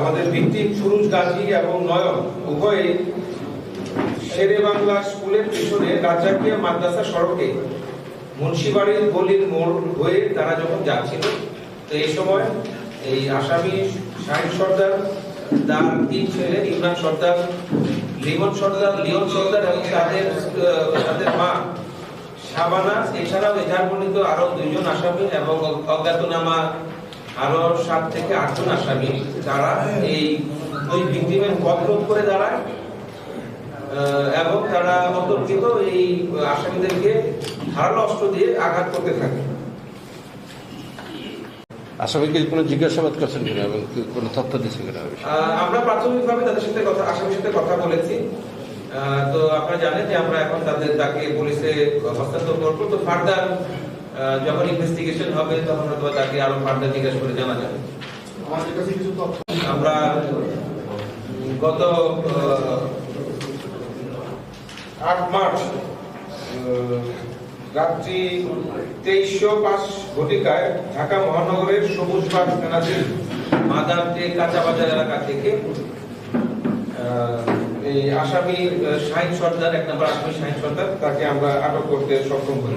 আমাদের ভিত্তিক সুরুজ গাজী এবং নয়ন উভয়ই শেরে বাংলা স্কুলের পিছনে রাজাকিয়া মাদ্রাসা সড়কে মুন্সিবাড়ির গলির মোড় হয়ে তারা যখন যাচ্ছিল, তো এই সময় এই আসামি শাহিন সর্দার, তার তিন ছেলে ইমরান সর্দার, লিমন সর্দার, লিওন সর্দার এবং তাদের তাদের মা শাবানা, এছাড়াও এজাহার বর্ণিত আরও দুইজন আসামি এবং অজ্ঞাতনামা আরও সাত থেকে আটজন আসামি যারা এই ওই ভিক্টিমের পথ রোধ করে দাঁড়ায় এবং তারা অতর্কিত এই আসামিদেরকে ধারালো অস্ত্র দিয়ে আঘাত করতে থাকে। আসামিকে কোনো জিজ্ঞাসাবাদ করছেন কিনা এবং কোনো তথ্য দিচ্ছেন কিনা আমরা প্রাথমিকভাবে তাদের সাথে কথা আসামির সাথে কথা বলেছি। তো আপনারা জানেন যে আমরা এখন তাদের তাকে পুলিশে হস্তান্তর করব। তো ফার্দার যখন ইনভেস্টিগেশন হবে তখন হয়তো তাকে আরও ফার্দার জিজ্ঞাসা করে জানা যাবে। আমাদের কাছে কিছু তথ্য আমরা গত আট মার্চ রাত্রি তেইশশো পাঁচ ঘটিকায় ঢাকা মহানগরের সবুজ সবুজবাগ থানাধীন মাদারটে কাঁচা বাজার এলাকা থেকে এই আসামি শাহিন সর্দার এক নম্বর আসামি শাহিন সর্দার তাকে আমরা আটক করতে সক্ষম হই